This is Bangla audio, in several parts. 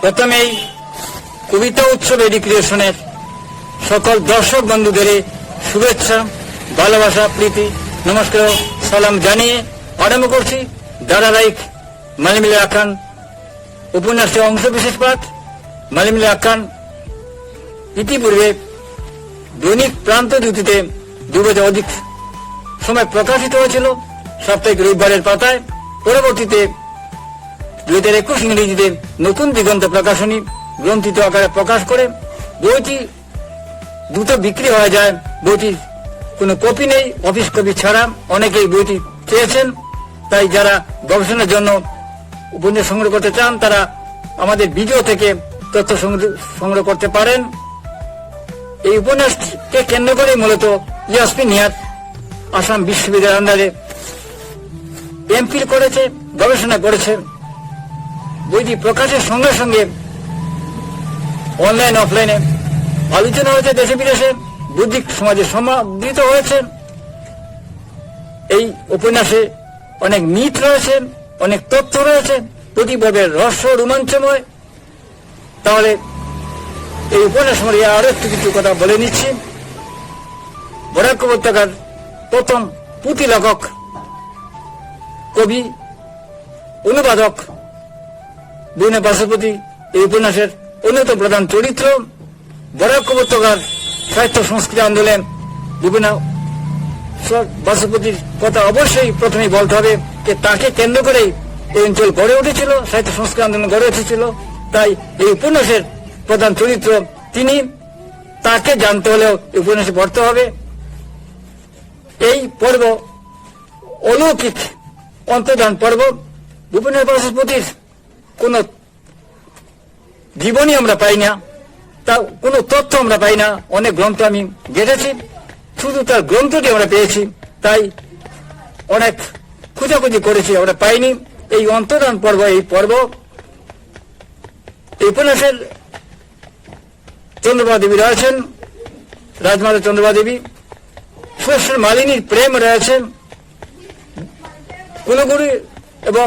প্রথমেই কবিতা উৎসব এডুকেশনের সকল দর্শক বন্ধুদের শুভেচ্ছা, ভালোবাসা, প্রীতি, নমস্কার, সালাম জানিয়ে আরম্ভ করছি ধারাবাহিক মালিমিলে আখান উপন্যাসের অংশ বিশেষ পাঠ। মালিমিলে আখান ইতিপূর্বে দৈনিক প্রান্ত দুটিতে দু বছর অধিক সময় প্রকাশিত হয়েছিল। সাপ্তাহিক রবিবারের পাতায়। পরবর্তীতে দুই হাজার একুশ ইংরেজিতে নতুন দিগন্ত প্রকাশনী গ্রন্থিত আকারে প্রকাশ করে বইটি দ্রুত বিক্রি হয়ে যায়। বইটির কোনো কপি নেই, অফিস কপি ছাড়া অনেকেই বইটি চেয়েছেন। তাই যারা গবেষণার জন্য উপন্যাস সংগ্রহ করতে চান, তারা আমাদের ভিডিও থেকে তথ্য সংগ্রহ করতে পারেন। এই উপন্যাসকে কেন্দ্র করে মূলত ইয়াসমি নিয়াত আসাম বিশ্ববিদ্যালয়ের আন্ডারে এমফিল করেছে, গবেষণা করেছে। বইটি প্রকাশের সঙ্গে সঙ্গে অনলাইন অফলাইনে আলোচনা হয়েছে, দেশে বিদেশে বৌদ্ধিক সমাজে সমাদৃত হয়েছে। এই উপন্যাসে অনেক মিথ রয়েছে, অনেক তথ্য রয়েছে প্রতি পর্বের রহস্য রোমাঞ্চময়। তাহলে এই উপন্যাস আমরা আরও একটু কিছু কথা বলে নিচ্ছি। বরাক উপত্যকার প্রথম পুঁথি লেখক কবি, অনুবাদক বীণা বাসপতি এই উপন্যাসের অন্যতম প্রধান চরিত্র বরাক উপত্যকার সাহিত্য সংস্কৃতি আন্দোলন বিভিন্ন বাসপতির কথা অবশ্যই প্রথমেই বলতে হবে যে তাকে কেন্দ্র করেই এই অঞ্চল গড়ে উঠেছিল, সাহিত্য সংস্কৃতি আন্দোলন গড়ে উঠেছিল। তাই এই উপন্যাসের প্রধান চরিত্র তিনি, তাকে জানতে হলেও এই উপন্যাসে পড়তে হবে। এই পর্ব অলৌকিক অন্তর্ধান পর্ব। ভূপেন্দ্র বাসপতির কোন জীবনী আমরা পাই না, তা কোনো তথ্য আমরা পাই না, অনেক গ্রন্থ আমি ঘেটেছি শুধু তার গ্রন্থটি আমরা পেয়েছি, তাই অনেক খুঁজাখুঁজি করেছি আমরা পাইনি। এই অন্তর্ধান পর্ব, এই পর্ব, এই উপন্যাসের চন্দ্রমা দেবী রয়েছেন, রাজমাতা চন্দ্রমা দেবী সুরেশ্বর মালিনীর প্রেম রয়েছেন কুলগুড়ি এবং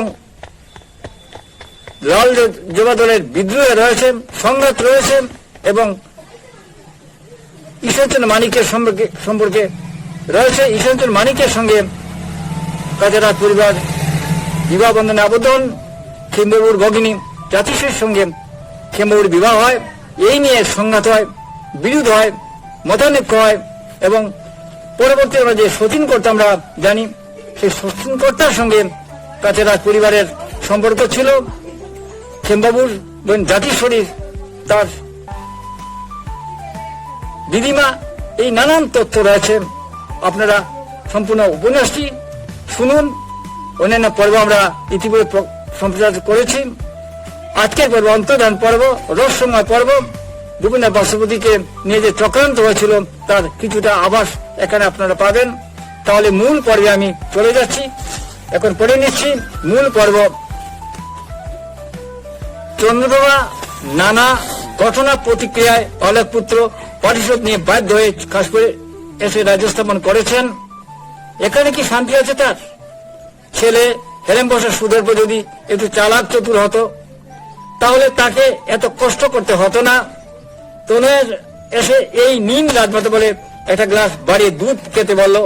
লাল যুবা দলের বিদ্রোহে রয়েছেন, সংঘাত রয়েছেন এবং ঈশ্বরচন্দ্র মানিকের সম্পর্কে সম্পর্কে রয়েছে। ঈশ্বরচন্দ্র মানিকের সঙ্গে কাজারাত পরিবার বিবাহ বন্ধনে আবদ্ধ হন। ভগিনী জাতিশের সঙ্গে খেমবাবুর বিবাহ হয়। এই নিয়ে সংঘাত হয়, বিরোধ হয়, মতানৈক্য হয় এবং পরবর্তী আমরা যে সচিন কর্তা আমরা জানি, সেই সচিন কর্তার সঙ্গে কাছেরাজ পরিবারের সম্পর্ক ছিল। খেমবাবুর বোন জাতিশ্বরীর তার দিদিমা, এই নানান তথ্য রয়েছে। আপনারা সম্পূর্ণ উপন্যাসটি শুনুন। অন্যান্য পর্ব আমরা ইতিপূর্বে সম্প্রচার করেছি। আজকের পর্ব, অন্তর্ধান পর্ব, রহস্যময় পর্ব। বিভিন্ন বাসপতিকে নিয়ে যে চক্রান্ত হয়েছিল, তার কিছুটা আভাস এখানে আপনারা পাবেন। তাহলে মূল পর্বে আমি চলে যাচ্ছি। এখন পড়ে নিচ্ছি মূল পর্ব। চন্দ্রবাবা নানা ঘটনা প্রতিক্রিয়ায় অলেখ পুত্র প্রতিশোধ নিয়ে বাধ্য হয়ে খাস করে এসে রাজ্য স্থাপন করেছেন। এখানে কি শান্তি আছে তার? ছেলে হেলেম বসার সুদের পর যদি একটু চালাক চতুর হতো, তাহলে তাকে এত কষ্ট করতে হতো না। তনয়ের এসে এই নিন রাজমাতা বলে একটা গ্লাস বাড়িয়ে দুধ খেতে বলল,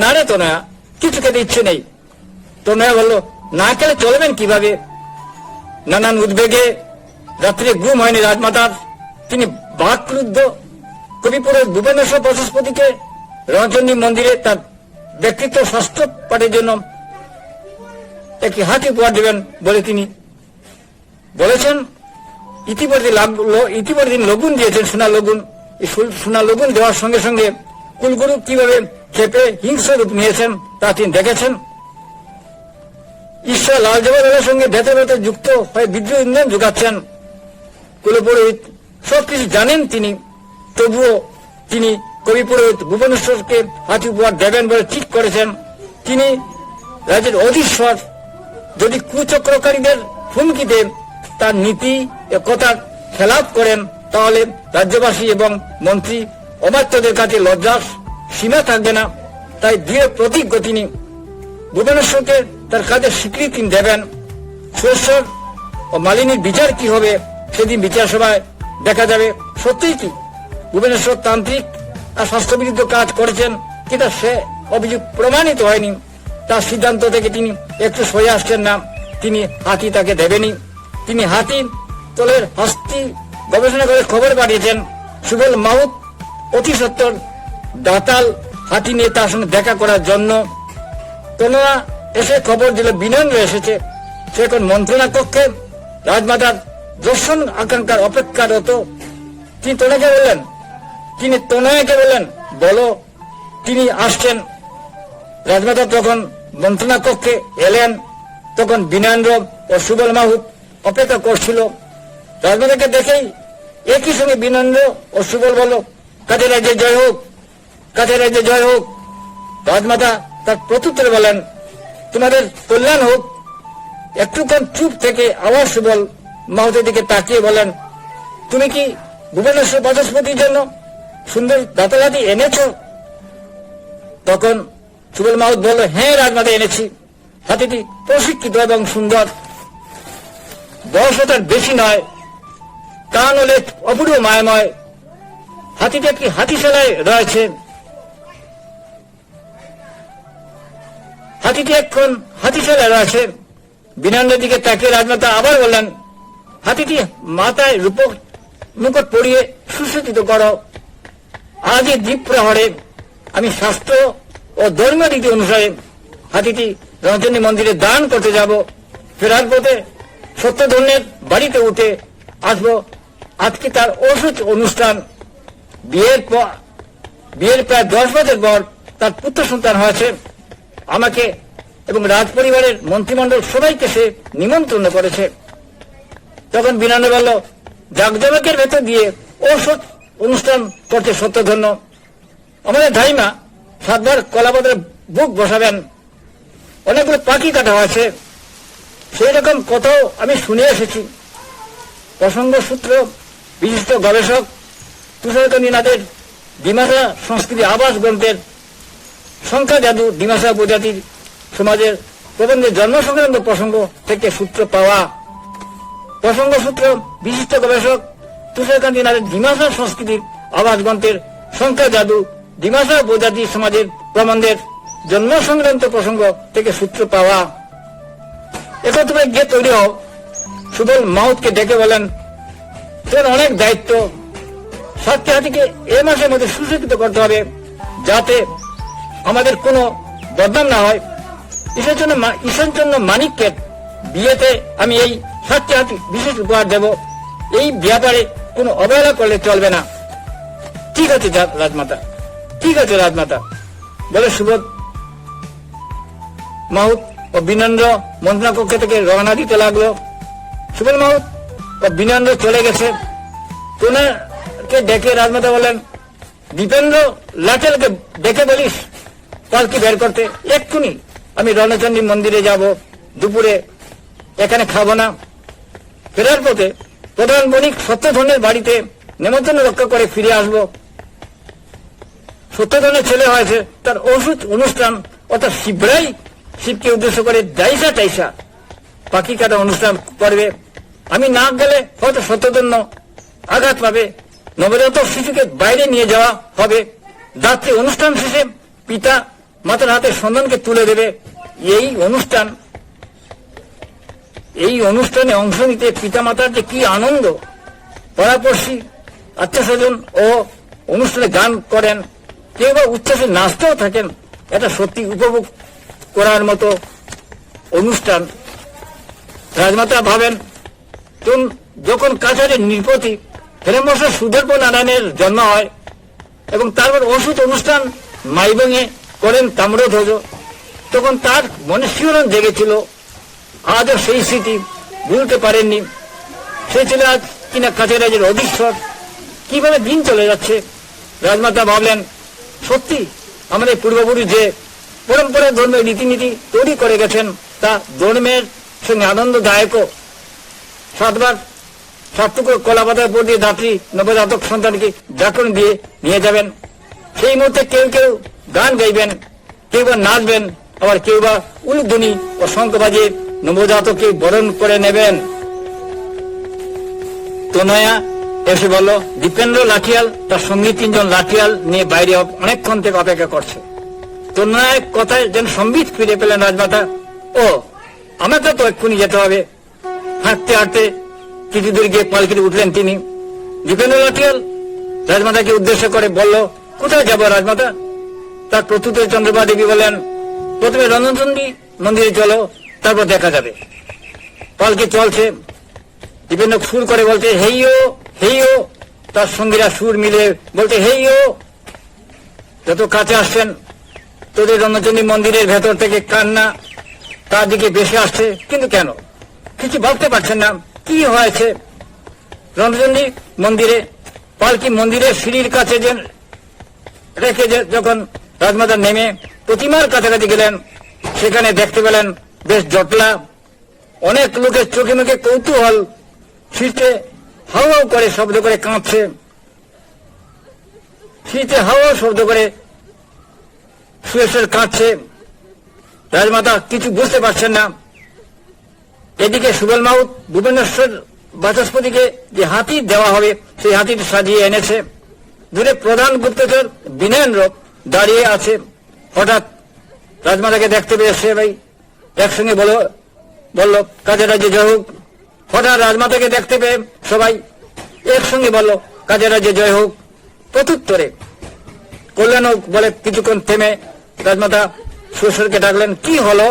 না রে তনয়া, কিছু খেতে ইচ্ছে নেই। তনয়া বলল, না খেলে চলবেন কীভাবে? নানান উদ্বেগে রাত্রে ঘুম হয়নি রাজমাতার। তিনি বাকরুদ্ধ কবিপুরের ভুবনেশ্বর বসস্পতিকে রঞ্জনী মন্দিরে তার ব্যক্তিত্ব স্বাস্থ্য পাঠের জন্য একটি হাতি উপহার দেবেন বলে তিনি বলেছেন ইতিমধ্যে ইতিমধ্যে লগুন দিয়েছেন সোনা লগুন। সোনা লগুন দেওয়ার সঙ্গে সঙ্গে কুলগুরু কীভাবে খেপে হিংস্র রূপ নিয়েছেন তা তিনি দেখেছেন। ঈশ্বর লাল জবাদের সঙ্গে ভেতরে ভেতরে যুক্ত হয়ে বিদ্রোহ ইন্ধন যোগাচ্ছেন। কুলপুরোহিত সবকিছু জানেন তিনি। তবুও তিনি কবি পুরোহিত ভুবনেশ্বরকে হাতি উপহার দেবেন বলে ঠিক করেছেন। তিনি রাজ্যের অধীশ্বর। যদি কুচক্রকারীদের হুমকিতে তার নীতি ও কথার খেলাপ করেন, তাহলে রাজ্যবাসী এবং মন্ত্রী অমাত্যদের কাছে লজ্জার সীমা থাকবে না। তাই দৃঢ় প্রতিজ্ঞ তিনি। ভুবনেশ্বরকে তার কাজের স্বীকৃতি দেবেন। সুরেশ্বর ও মালিনীর বিচার কি হবে সেদিন বিচার সভায় দেখা যাবে। সত্যিই কি? ভুবনেশ্বর তান্ত্রিক আর স্বাস্থ্যবিরুদ্ধ কাজ করেছেন কিন্তু সে অভিযোগ প্রমাণিত হয়নি। তার সিদ্ধান্ত থেকে তিনি একটু সরে আসছেন না। তিনি হাতি তাকে দেবেনি। তিনি হাতি তলের হস্তি গবেষণা করে খবর পাঠিয়েছেন। সুবল মাহুত অতি সত্তর দাতাল হাতি নিয়ে তার সঙ্গে দেখা করার জন্য। তোমরা এসে খবর দিল বিনন্দ এসেছে। সে এখন মন্ত্রণা কক্ষে, রাজমাতার দর্শন আকাঙ্ক্ষার অপেক্ষারত। তিনি তোনাকে বললেন, তিনি তোনাকে বললেন, বলো, তিনি আসছেন। রাজমাতা তখন মন্ত্রণা কক্ষে এলেন। তখন বিনন্দ ও সুবল মাহুত অপেক্ষা করছিল। রাজমাতাকে দেখেই একই সঙ্গে বিনন্দ ও সুবল বলল কাজে রাজ্যে জয় হোক কাজে রাজ্যে জয় হোক? রাজমাতা তার প্রত্যুত্তরে বলেন তোমাদের কল্যাণ হোক। একটুক্ষণ চুপ থেকে আবার সুবল মাহুতের দিকে তাকিয়ে বলেন, তুমি কি ভুবনেশ্বর বাচস্পতির জন্য সুন্দর দাতালাতি এনেছ? তখন সুবল মাহুত বলল হ্যাঁ রাজমাতা এনেছি। হাতিটি প্রশিক্ষিত এবং সুন্দর। বয়স তার বেশি নয়। কান হলে অপূর্ব মায়াময়। হাতিটি একটি হাতিশালায় রয়েছে? হাতিটি এখন হাতিশালায় রয়েছে বিনন্দের দিকে তাকিয়ে রাজমাতা আবার বললেন, হাতিটি মাথায় রূপক মুকুট পরিয়ে সুসজ্জিত করো। আজ এই দ্বীপ প্রহরে আমি শাস্ত্র ও ধর্মীয় রীতি অনুসারে হাতিটি রঞ্জনী মন্দিরে দান করতে যাব। ফেরার পথে সত্যধন্যের বাড়িতে উঠে আসব। আজকে তার ওষুধ অনুষ্ঠান। বিয়ের পর বিয়ের প্রায় দশ বছর পর তার পুত্র সন্তান হয়েছে। আমাকে এবং রাজ পরিবারের মন্ত্রিমণ্ডল সবাইকে সে নিমন্ত্রণ করেছে। তখন বিনানে বলল জাকজমকের ভেতর দিয়ে ঔষধ অনুষ্ঠান করতে সত্যধন্য। আমাদের ধাইমা সাতবার কলাপদের বুক বসাবেন। অনেকগুলো পাখি কাটা আছে সেই রকম কথাও আমি শুনে এসেছি। প্রসঙ্গ সূত্র, বিশিষ্ট গবেষক তুষারকান্দিনাথের ডিমাসা সংস্কৃতি আবাস গ্রন্থের সংখ্যা জাদু ডিমাসা উপজাতির সমাজের প্রবন্ধের জন্ম সংক্রান্ত প্রসঙ্গ থেকে সূত্র পাওয়া। প্রসঙ্গ সূত্র, বিশিষ্ট গবেষক তুষারকান্দিনাথের ডিমাসা সংস্কৃতির আবাস গ্রন্থের সংখ্যা জাদু ডিমাসা উপজাতি সমাজের প্রবন্ধের জন্ম সংক্রান্ত প্রসঙ্গ থেকে সূত্র পাওয়া। একত্রে গিয়ে তৈরি হও। সুবল মাউতকে ডেকে বলেন, তোর অনেক দায়িত্ব। সাতটি হাতিকে এ মাসের মধ্যে সুশিক্ষিত করতে হবে যাতে আমাদের কোনো বদনাম না হয়। ঈশ্বর জন্য ঈশ্বর জন্য মানিককে বিয়েতে আমি এই হাতি বিশেষ উপহার দেব। এই ব্যাপারে কোনো অবহেলা করলে চলবে না। ঠিক আছে রাজমাতা। ঠিক আছে রাজমাতা। বলে সুবোধ। মাহুত ও বিনন্দ্র মন্ত্রণা কক্ষ থেকে রওনা দিতে লাগল। সুবল মাহুত ও বিনন্দ্র চলে গেছে। তোনাকে ডেকে রাজমাতা বলেন দীপেন্দ্র লাটেলকে ডেকে বলিস? পালকি বের করতে। এক্ষুনি আমি রণচণ্ডী মন্দিরে যাব। দুপুরে এখানে খাব না। ফেরার পথে প্রধান বণিক সত্যধনের বাড়িতে নেমন্তন্ন রক্ষা করে ফিরে আসব। সত্যধনের ছেলে হয়েছে, তার ওষুধ অনুষ্ঠান অর্থাৎ শিবরাই শিবকে উদ্দেশ্য করে দাইসা টাইসা পাখি কাটা অনুষ্ঠান করবে। আমি না গেলে হয়তো সত্যধন্য আঘাত পাবে। নবজাতক শিশুকে বাইরে নিয়ে যাওয়া হবে। রাত্রে অনুষ্ঠান শেষে পিতা মাতার হাতে সন্তানকে তুলে দেবে। এই অনুষ্ঠান, এই অনুষ্ঠানে অংশ নিতে পিতা মাতার যে কি আনন্দ পরাপর্শী আত্মীয় স্বজন ও অনুষ্ঠানে গান করেন, কেউ বা উচ্ছ্বাসে নাচতেও থাকেন, এটা সত্যি উপভোগ করার মতো অনুষ্ঠান। রাজমাতা ভাবেন যখন কাছারের নৃপতি হেরেমবর্ষ সুদর্প নারায়ণের জন্ম হয় এবং তারপর ওষুধ অনুষ্ঠান মাইবঙ্গে করেন তাম্রধ্বজ। তখন তার মনে জেগেছিল। আজও সেই স্মৃতি ভুলতে পারেননি। সে ছিল আজ কিনা কাছে রাজের অধীশ্বর। কীভাবে দিন চলে যাচ্ছে? রাজমাতা ভাবলেন, সত্যি, আমাদের পূর্বপুরুষ যে পরম্পরা ধর্মের রীতিনীতি তৈরি করে গেছেন, তা ধর্মের সঙ্গে আনন্দদায়কও। সাতবার সাতটুকু কলা পাতার উপর দিয়ে দাত্রী নবজাতক সন্তানকে জাকন দিয়ে নিয়ে যাবেন। সেই মুহূর্তে কেউ কেউ গান গাইবেন, কেউ বা নাচবেন, আবার কেউ বা উলুধ্বনি ও শঙ্খ বাজিয়ে নবজাতককে বরণ করে নেবেন। তনয়া এসে বলল, দীপেন্দ্র লাঠিয়াল, তার সঙ্গী তিনজন লাঠিয়াল নিয়ে বাইরে অনেকক্ষণ থেকে অপেক্ষা করছে। তনয়ার কথায় যেন সম্বিত ফিরে পেলেন রাজমাতা, ও, আমাকে তো এক্ষুনি যেতে হবে। হাঁটতে হাঁটতে কিছু দূর গিয়ে পালকিতে উঠলেন তিনি। দীপেন্দ্র লাঠিয়াল রাজমাতাকে উদ্দেশ্য করে বলল, কোথায় যাব রাজমাতা? তার প্রত্যুত্তরে চন্দ্রবা দেবী বলেন, প্রথমে রঞ্জনচন্ডী মন্দিরে চলো, তারপর দেখা যাবে। পালকি চলছে, বিভিন্ন সুর করে বলতে হেইও হেইও তার সঙ্গীরা সুর মিলে বলতে হেইও যত কাছে আসছেন, তোদের রণচন্ডী মন্দিরের ভেতর থেকে কান্না তার দিকে বেশি আসছে। কিন্তু কেন? কিছু ভাবতে পারছেন না, কি হয়েছে? রণচন্ডী মন্দিরে, পালকি মন্দিরের সিঁড়ির কাছে যে রেখে যখন রাজমাতা নেমে প্রতিমার কাছাকাছি গেলেন। সেখানে দেখতে পেলেন বেশ জটলা। অনেক লোকের চোখে মুখে কৌতূহল। শীতে হাও হাও করে শব্দ করে কাঁপছে। শীতে হাও হাও শব্দ করে সুয়েশ্বর কাঁদছে। রাজমাতা কিছু বুঝতে পারছেন না। এদিকে সুবল মাউত ভুবনেশ্বর বাচস্পতিকে যে হাতি দেওয়া হবে, সেই হাতিটি সাজিয়ে এনেছে। দূরে প্রধান গুপ্তচর বিনয়েন্দ্র দাঁড়িয়ে আছে। হঠাৎ রাজমাতাকে দেখতে পেয়েছে ভাই একসঙ্গে বলো বলল কাজে রাজ্যে জয় হোক। হঠাৎ রাজমাতাকে দেখতে পেয়ে সবাই একসঙ্গে বলল কাজে রাজ্যে জয় হোক। প্রত্যুত্তরে কল্যাণ হোক বলে কিছুক্ষণ থেমে রাজমাতা শ্বশুরকে ডাকলেন, কি হলো?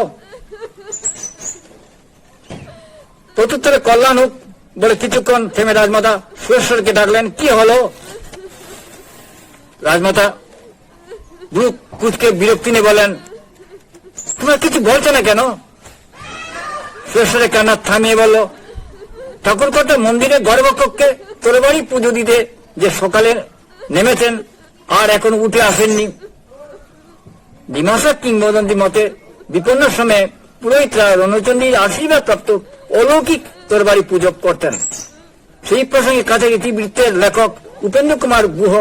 প্রত্যুত্তরে কল্যাণ হোক বলে কিছুক্ষণ থেমে রাজমাতা শ্বশুরকে ডাকলেন, কি হলো? রাজমাতা ব্রু কুচকে বিরক্তি নিয়ে বলেন কিছু বলছো না কেন? থামিয়ে ঠাকুর কটা মন্দিরে তোর বাড়ি পুজো দিতে যে সকালে নেমেছেন, আর এখন উঠে আসেননি। ডিমাসা কিংবদন্তি মতে, বিপন্ন সময়ে পুরোহিতরা রণচন্ডীর আশীর্বাদ প্রাপ্ত অলৌকিক তোরবাড়ি পুজো করতেন। সেই প্রসঙ্গে কাছে ইতিবৃত্তের লেখক উপেন্দ্র কুমার গুহ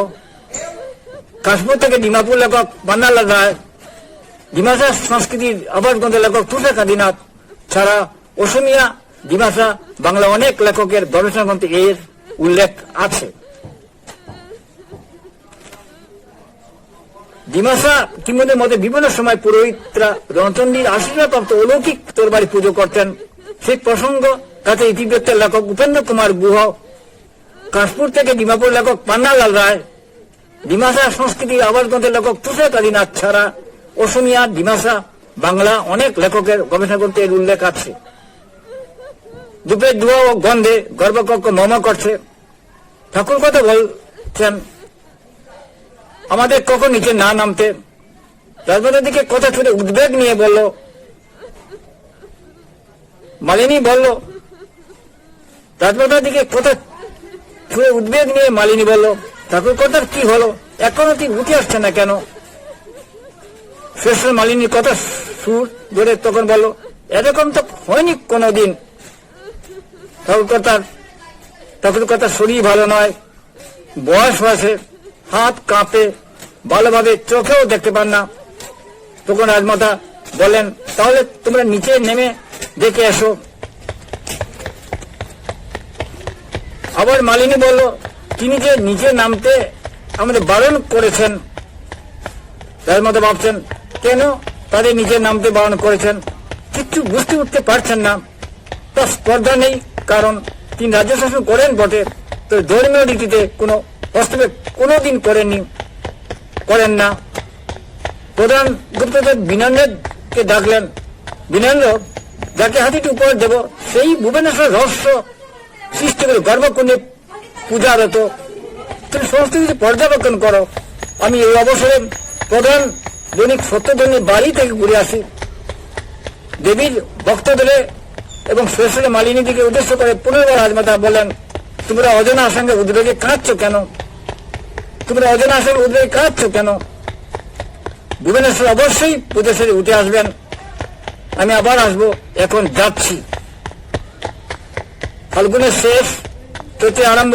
কাশ্মীর থেকে ডিমাপুর লেখক বান্নালাল রায় ডিমাসা সংস্কৃতির আবাসগন্ধ লেখক তুষার কাদিনাথ ছাড়া অসমিয়া ডিমাসা বাংলা অনেক লেখকের গবেষণা গ্রন্থে এর উল্লেখ আছে। ডিমাসা কিংবদের মধ্যে বিভিন্ন সময় পুরোহিতরা রণচন্ডীর আশীর্বাদপ্রাপ্ত অলৌকিক তোরবাড়ি পুজো করতেন। সেই প্রসঙ্গ কাছে ইতিবৃত্তের লেখক উপেন্দ্র কুমার গুহ কাশপুর থেকে ডিমাপুর লেখক পান্নালাল রায় ডিমাসা সংস্কৃতির আবাসগন্ধের লেখক তুষার কাদিনাথ ছাড়া অসমিয়া, ডিমাসা, বাংলা অনেক লেখকের গবেষণা করতে এর উল্লেখ আছে। দুপের ধোয়া ও গন্ধে গর্ভকক্ষ মম করছে। ঠাকুর কথা বলছেন, আমাদের কখন নিচে না নামতে? রাজমাতার দিকে কথা ছুটে উদ্বেগ নিয়ে বলল, মালিনী বলল রাজমাতার দিকে কথা ছুঁয়ে উদ্বেগ নিয়ে মালিনী বলল ঠাকুর কথার কি হলো? এখনও তুই উঠে আসছে না কেন? শেষ মালিনীর কথা সুর ধরে তখন বলল, এরকম তো হয়নি কোনোদিন। ঠাকুর কথার ঠাকুর কথার শরীর ভালো নয়, বয়স হয়েছে, হাত কাঁপে, ভালোভাবে চোখেও দেখতে পান না। তখন রাজমাতা বলেন তাহলে তোমরা নিচে নেমে দেখে এসো। আবার মালিনী বলল তিনি যে নিজে নামতে আমাদের বারণ করেছেন রাজমাতা ভাবছেন, কেন তাদের নিচে নামতে বারণ করেছেন? কিচ্ছু বুঝতে উঠতে পারছেন না। তার স্পর্ধা নেই, কারণ তিনি রাজ্য শাসন করেন বটে, তো ধর্মীয় রীতিতে কোনো হস্তক্ষেপ কোনোদিন করেননি, করেন না। প্রধান গুপ্তচর বিনন্দেরকে ডাকলেন, বিনন্দ, যাকে হাতিটি উপহার দেব, সেই ভুবনেশ্বর রহস্য সৃষ্টি করে গর্ভকুণ্ডে পূজারত। তুমি সমস্ত কিছু পর্যবেক্ষণ করো। আমি এই অবসরে প্রধান দৈনিক সত্যধনের বাড়ি থেকে ঘুরে আসি। দেবীর ভক্তদের এবং শ্বশুরে মালিনীদিকে উদ্দেশ্য করে পুনর্বার রাজমাতা বলেন তোমরা অজনা সঙ্গে উদ্বেগে কাঁদছ কেন? তোমরা অজনা সঙ্গে উদ্বেগে কাঁদছ কেন? ভুবনেশ্বর অবশ্যই পুজো সেরে উঠে আসবেন। আমি আবার আসব, এখন যাচ্ছি। ফাল্গুনের শেষ চৈত্রে আরম্ভ।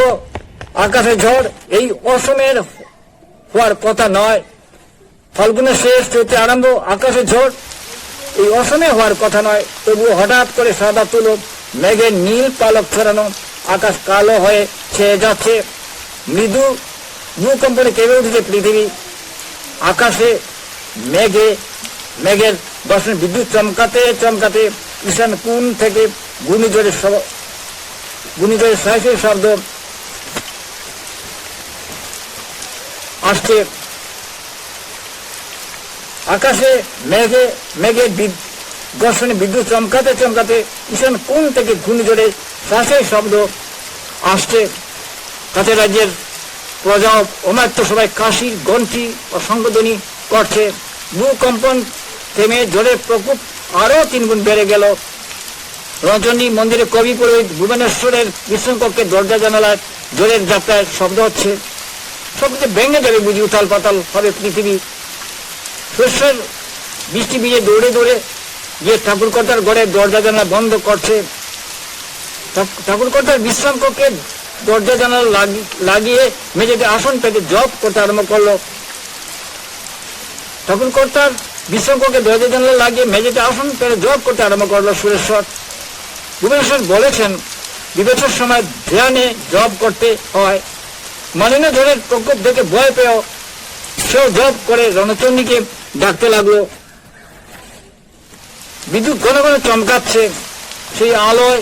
আকাশে ঝড়, এই অসমের হওয়ার কথা নয়। ফাল্গুনের শেষ চৈত্রে আরম্ভ, আকাশে ঝড়, এই অসমে হওয়ার কথা নয়। তবুও হঠাৎ করে সাদা তুলো, মেঘের নীল পালক ছড়ানো, আকাশ কালো হয়ে ছেয়ে যাচ্ছে। মৃদু ভূকম্পনে কেঁপে উঠেছে পৃথিবী। আকাশে মেঘে, মেঘের বর্ষণ বিদ্যুৎ চমকাতে চমকাতে ঈশান কোণ থেকে ঘূর্ণিঝড়ের ঘূর্ণিঝড়ের সাহসের শব্দ আসছে আকাশে মেঘে মেঘে ঘর্ষণে বিদ্যুৎ চমকাতে চমকাতে ঈশান কোণ থেকে ঘূর্ণিঝড়ে শ্বাসের শব্দ আসছে। তাতে রাজ্যের প্রজা অমাত্য সবাই কাশির গন্টি ও সংগদনী করছে। ভূকম্পন থেমে জলের প্রকোপ আরও তিনগুণ বেড়ে গেল। রজনী মন্দিরে কবি পুরোহিত ভুবনেশ্বরের বিষ্ণুকক্ষে দরজা জানালায় জলের যাত্রায় শব্দ হচ্ছে। সবকিছু ভেঙে যাবে বুঝি উথাল পাতাল হবে পৃথিবী। শস্যের বৃষ্টি ভিজে দৌড়ে দৌড়ে গিয়ে ঠাকুরকর্তার ঘরে দরজা জানালা বন্ধ করছে। ঠাক- ঠাকুরকর্তার বিশ্রাম কক্ষে দরজা জানালা লাগি- লাগিয়ে মেঝেতে আসন পেতে জব করতে আরম্ভ করল। ঠাকুরকর্তার বিশ্রাম দরজা জানালা লাগিয়ে মেঝেতে আসন পেতে জব করতে আরম্ভ করল সুরেশ্বর। ভুবনেশ্বর বলেছেন বিবেচের সময় ধ্যানে জব করতে হয়। মালিনা ঝড়ের প্রকোপ দেখে ভয় পেয়েও সেও জব করে রণচন্ডীকে ডাকতে লাগল। বিদ্যুৎ ঘন ঘন চমকাচ্ছে, সেই আলোয়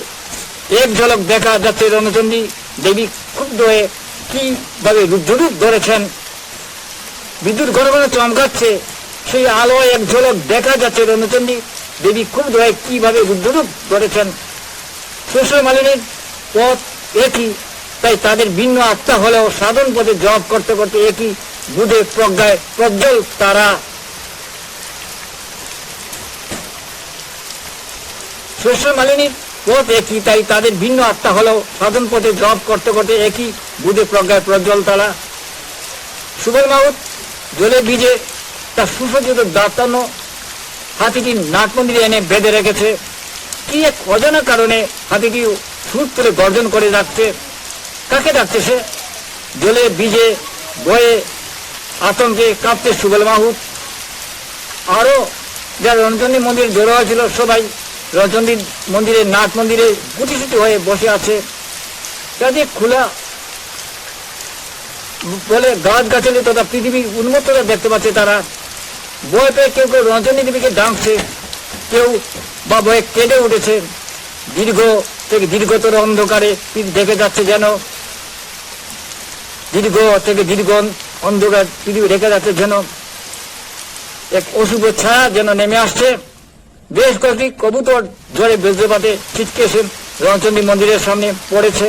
এক ঝলক দেখা যাচ্ছে রণচন্ডী দেবী ক্ষুব্ধ হয়ে কীভাবে রুদ্ররূপ ধরেছেন। বিদ্যুৎ ঘন ঘন চমকাচ্ছে, সেই আলোয় এক ঝলক দেখা যাচ্ছে রণচন্ডী দেবী ক্ষুব্ধ হয়ে কীভাবে রুদ্ররূপ ধরেছেন। শ্বশুর মালিনীর পথ একই, তাই তাদের ভিন্ন আত্মা হলেও সাধন পথে জব করতে করতে একই বুধে প্রজ্ঞায় প্রজ্জ্বল তারা। শ্বশুর মালিনীর পথ একই, তাই তাদের ভিন্ন আত্মা হলেও সাধন পথে জব করতে করতে একই বুধে প্রজ্ঞায় প্রজ্জ্বল তারা। সুবল মাহুত জলে ভিজে তার সুসজ্জিত দাঁতানো হাতিটি নাট মন্দিরে এনে বেঁধে রেখেছে। কি এক অজানা কারণে হাতিটি সুর তুলে গর্জন করে যাচ্ছে। কাকে ডাকছে সে? জলে বীজে বয়ে, আতঙ্কে কাঁপতে সুবল মাহুত আরও যারা রণচন্ডী মন্দির জড়ো হয়েছিল, সবাই রণচন্ডী মন্দিরে নাট মন্দিরে গুটিসুটি হয়ে বসে আছে। তাদের খোলা বলে গাছ গাছালি তথা পৃথিবীর উন্মত্ততা দেখতে পাচ্ছে তারা। বয় পেয়ে কেউ কেউ রঞ্জনী দেবীকে ডাকছে। কেউ বা বয়ে কেঁদে উঠেছে। দীর্ঘ থেকে দীর্ঘতর অন্ধকারে পৃথিবী দেখে যাচ্ছে যেন। দীর্ঘ থেকে দীর্ঘ অন্ধকার পৃথিবী রেখে যাচ্ছে যেন। এক অশুভ ছায়া যেন নেমে আসছে। বেশ কয়েকটি কবুতর ঝড়ে বজ্রপাতে ছিটকে এসে রণচন্ডী মন্দিরের সামনে পড়েছে।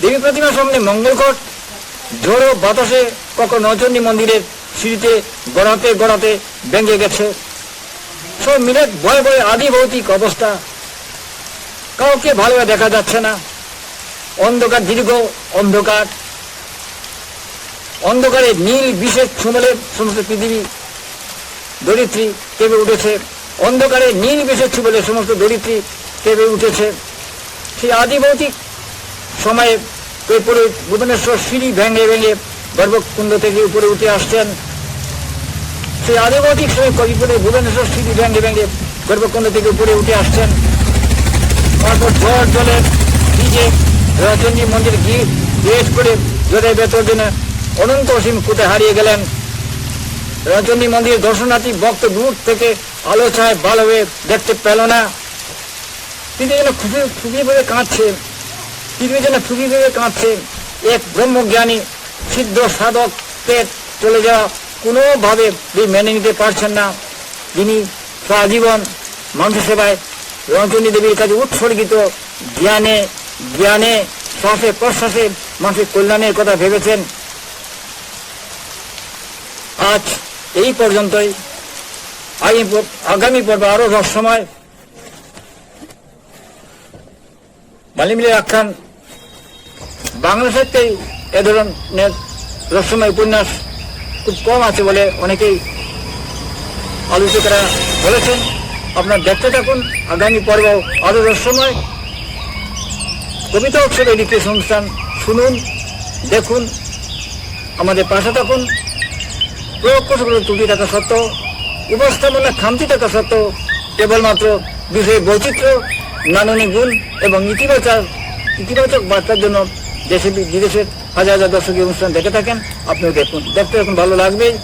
দেবী প্রতিমার সামনে মঙ্গলকট ঝোড়ো বাতাসে কখন নচন্ডী মন্দিরের সিঁড়িতে গড়াতে গড়াতে ভেঙে গেছে। সব মিলে ভয়ে ভয়ে আদি ভৌতিক অবস্থা। কাউকে ভালোভাবে দেখা যাচ্ছে না। অন্ধকার দীর্ঘ অন্ধকার। অন্ধকারে নীল, বিশেষ ছুমলে সমস্ত পৃথিবী দরিদ্রী কেঁপে উঠেছে। অন্ধকারে নীল, বিশেষ ছুমলে সমস্ত দরিদ্রী কেঁপে উঠেছে। সেই আদিভৌতিক সময়ে এরপরে ভুবনেশ্বর সিঁড়ি ভেঙে ভেঙে গর্ভকুণ্ড থেকে উপরে উঠে আসছেন। সেই আদিবাসিক সময় কবিপুরে ভুবনেশ্বর সিঁড়ি ভেঙে ভেঙে গর্ভকুণ্ড থেকে উপরে উঠে আসছেন। তারপর ঝড় জলের ভিজে রচন্ডী মন্দির গিয়ে গেট করে জলের ভেতর দিনে অনন্ত অসীম কোথায় হারিয়ে গেলেন। রচন্ডী মন্দির দর্শনার্থী ভক্ত দূর থেকে আলো ছায় ভালোভাবে দেখতে পেল না। তিনি যেন খুবই খুবই ভেবে কাঁদছে। পৃথিবী যেন ফুকি ভেবে কাঁদছে। এক ব্রহ্মজ্ঞানী সিদ্ধ সাধককে চলে যাওয়া কোনোভাবে মেনে নিতে পারছেন না। যিনি সারাজীবন মানুষ সেবায় রঞ্জনী দেবীর কাছে উৎসর্গিত জ্ঞানে জ্ঞানে, শ্বাসে, প্রশ্বাসে মানুষের কল্যাণের কথা ভেবেছেন। আজ এই পর্যন্তই। আগামী পর- আগামী পর্বে আরও রহস্যময় মালিমিলের আখ্যান। বাংলা সাহিত্যে এ ধরনের রহস্যময় উপন্যাস খুব কম আছে বলে অনেকেই আলোচকেরা বলেছেন। আপনার দেখতে থাকুন, আগামী পর্ব আরও রহস্যময় কবিতা উৎসব এডিকেশ অনুষ্ঠান শুনুন, দেখুন, আমাদের পাশে থাকুন। প্রয়োগ কৌশলগুলো ত্রুটি থাকা সত্ত্বেও, উপস্থাপনা খামতি থাকা সত্ত্বেও, কেবলমাত্র বিষয়ে বৈচিত্র্য, নাননী গুণ এবং ইতিবাচক ইতিবাচক বার্তার জন্য দেশে বিদেশের হাজার হাজার দর্শক অনুষ্ঠান দেখে থাকেন আপনিও দেখুন। দেখতে এখন ভালো লাগবেই